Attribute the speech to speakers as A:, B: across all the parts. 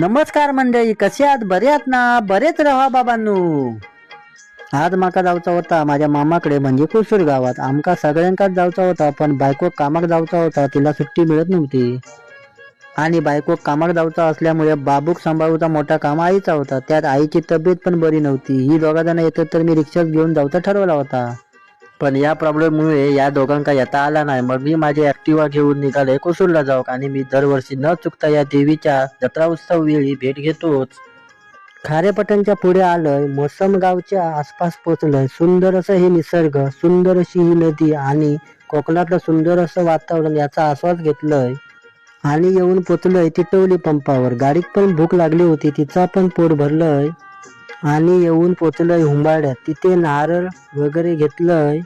A: नमस्कार मंडळी कसे आहात? बरे आहात ना? बरेच रहा बाबांनो. आज माका जाऊचा होता माझ्या मामाकडे म्हणजे कुसूर गावात. आमका सगळ्यांकाच जाऊचा होता पण बायको कामाक जाऊचा होता तिला सुट्टी मिळत नव्हती. आणि बायको कामाक जाऊचा असल्यामुळे बाबूक सांभाळूचा मोठा काम आईचा होता. त्यात आईची तब्येत पण बरी नव्हती. ही दोघा जण येतात तर मी रिक्षात घेऊन जाऊचा ठरवला होता. पण या प्रॉब्लेममुळे या दोघांका येता आला नाही. मग मी माझी ॲक्टिवा घेऊन निघाले कोसूरला जाऊ आणि मी दरवर्षी न चुकता या देवीच्या जत्रा उत्सव वेळी भेट घेतोच. खारेपटणच्या पुढे आलंय मोसम गावच्या आसपास पोचलंय सुंदर असं हे निसर्ग सुंदर अशी ही नदी आणि कोकणातलं सुंदर असं वातावरण याचा आस्वाद घेतलंय. आणि येऊन पोचलोय तिटवली पंपावर. गाडीत पण भूक लागली होती तिचा पण पोट भरलंय. आणि येऊन पोचलंय हुंबाड्यात. तिथे नारळ वगैरे घेतलंय.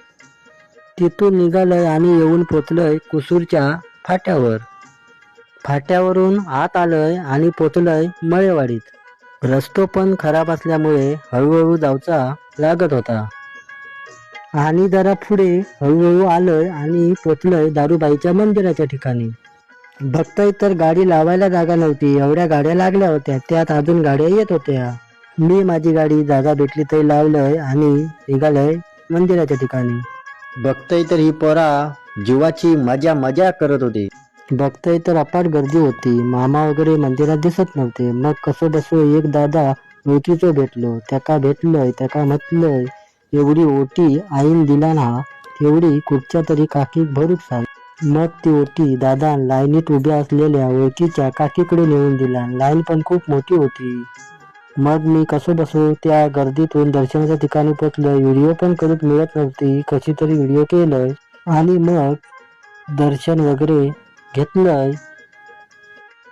A: तिथून निघालंय आणि येऊन पोचलंय कुसूरच्या फाट्यावर. फाट्यावरून आत आलंय आणि पोचलंय मळेवाडीत. रस्तो पण खराब असल्यामुळे हळूहळू जाऊचा लागत होता. आणि जरा पुढे हळूहळू आलंय आणि पोचलंय दारूबाईच्या मंदिराच्या ठिकाणी. भक्त तर गाडी लावायला जागा नव्हती एवढ्या गाड्या लागल्या होत्या त्यात अजून गाड्या येत होत्या. मी माझी गाडी जागा भेटली तरी लावलंय आणि निघालंय मंदिराच्या ठिकाणी. बघतय तर ही पोरा जीवाची मजा मजा करत होती. बघताय तर अपाट गर्दी होती. मामा वगैरे मंदिरात दिसत नव्हते. मग कसं बसो एक दादा ओळखीचं भेटलो. त्याका भेटलोय त्याका म्हटलंय एवढी ओटी आईन दिला ना तेवढी कुठच्या तरी काकी भरूक सांग. मग ती ओटी दादा लाईनीत उभ्या असलेल्या ओळखीच्या काकीकडे नेऊन दिला. लाईन पण खूप मोठी होती. मग मी कसं बसू? त्या गर्दीतून दर्शनाच्या ठिकाणी पोचलोय. व्हिडिओ पण करत मिळत नव्हती. कशी तरी व्हिडिओ केलंय. आणि मग दर्शन वगैरे घेतलंय.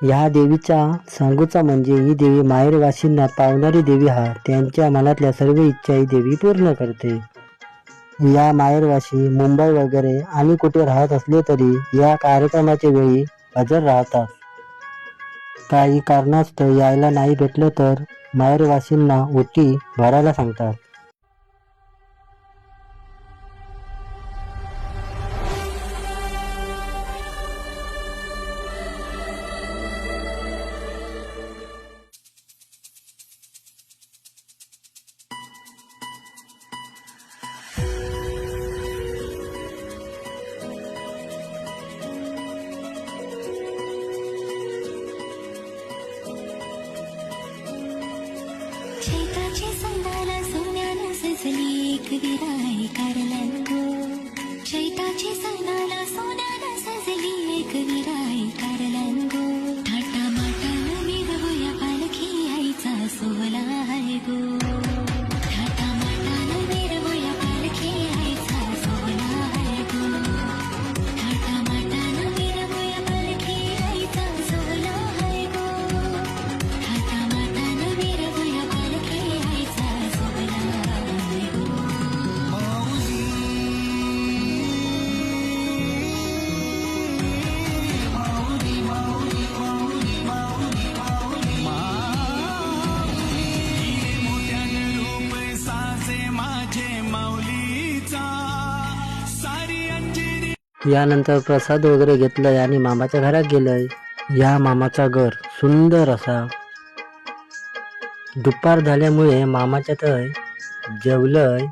A: ह्या देवीचा सांगूचा म्हणजे ही देवी माहेरवासींना पावणारी देवी हा. त्यांच्या मनातल्या सर्व इच्छा ही देवी पूर्ण करते. या माहेरवासी मुंबई वगैरे आणि कुठे राहत असले तरी या कार्यक्रमाच्या वेळी हजर राहतात. काही कारणास्तव यायला नाही भेटलं तर माहेरवासींना ओटी भरायला सांगतात.
B: शेताची संदाला सोन्यानं सजली एक विराय कारलन शेताची चैताची संदाला सोन्यानं
A: यानंतर प्रसाद वगैरे घेतलाय आणि मामाच्या घरात गेलंय. या मामाचा घर सुंदर असा. दुपार झाल्यामुळे मामाच्या तर जेवलंय.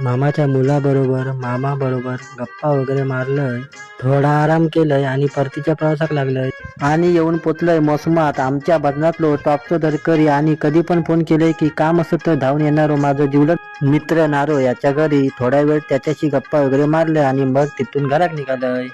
A: मामाच्या मुलाबरोबर मामाबरोबर गप्पा वगैरे मारलंय. थोडा आराम केलंय आणि परतीच्या प्रवासाक लागलंय. आणि येऊन पोचलंय मोसमात. आमच्या बदनातलो टॉपचो दरकरी आणि कधी पण फोन केलंय की काम असत तर धावून येणारो हो माझं जिवलग मित्र नारो याच्या घरी. थोडा वेळ त्याच्याशी गप्पा वगैरे मारल्या आणि मग तिथून घरात निघालंय.